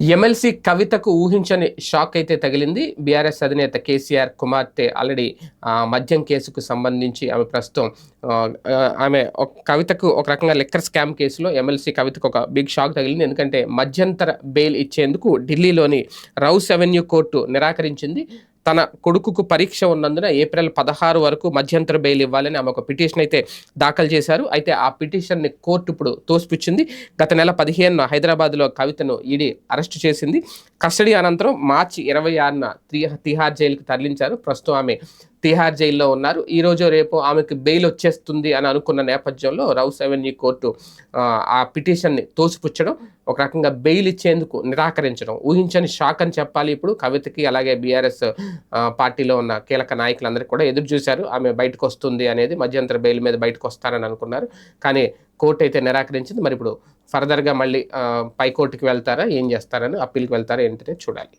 MLC కవితకు ఊహించని shock అయితే తగిలింది. బీఆర్ఎస్ అధినేత కేసీఆర్ కుమార్తె ఆల్రెడీ ఆ, మద్యం కేసుకు సంబంధించి ఆమె ప్రస్తుతం ఆమె ఒక కవితకు ఒక రకంగా లెక్కర్ స్కామ్ కేసులో ఎమ్మెల్సీ కవితకు ఒక బిగ్ షాక్ తగిలింది. ఎందుకంటే మధ్యంతర బెయిల్ ఇచ్చేందుకు ఢిల్లీలోని రౌస్ అవెన్యూ కోర్టు నిరాకరించింది. తన కొడుకుకు పరీక్ష ఉన్నందున ఏప్రిల్ పదహారు వరకు మధ్యంతర బెయిల్ ఇవ్వాలని ఆమె ఒక పిటిషన్ అయితే దాఖలు చేశారు. అయితే ఆ పిటిషన్ని కోర్టు ఇప్పుడు తోసిపుచ్చింది. గత నెల పదిహేనున హైదరాబాద్లో కవితను ఈడీ అరెస్టు చేసింది. కస్టడీ అనంతరం మార్చి ఇరవై ఆరున తి- తిహార్ జైలుకు తరలించారు. ప్రస్తుతం ఆమె తిహార్ జైల్లో ఉన్నారు. ఈ రోజు రేపు ఆమెకు బెయిల్ వచ్చేస్తుంది అని అనుకున్న నేపథ్యంలో రౌస్ అవెన్యూ కోర్టు ఆ, పిటిషన్ని తోసిపుచ్చడం ఒక రకంగా బెయిల్ ఇచ్చేందుకు నిరాకరించడం ఊహించని షాక్ అని చెప్పాలి ఇప్పుడు. కవితకి అలాగే బీఆర్ఎస్ పార్టీలో ఉన్న కీలక నాయకులందరికీ కూడా ఎదురు చూశారు. ఆమె బయటకు వస్తుంది అనేది మధ్యంతర బెయిల్ మీద బయటకు వస్తారని అనుకున్నారు. కానీ కోర్టు అయితే నిరాకరించింది. మరి ఇప్పుడు ఫర్దర్గా మళ్ళీ పై కోర్టుకి వెళ్తారా? ఏం చేస్తారని అప్పీల్కి వెళ్తారా ఏంటనే చూడాలి.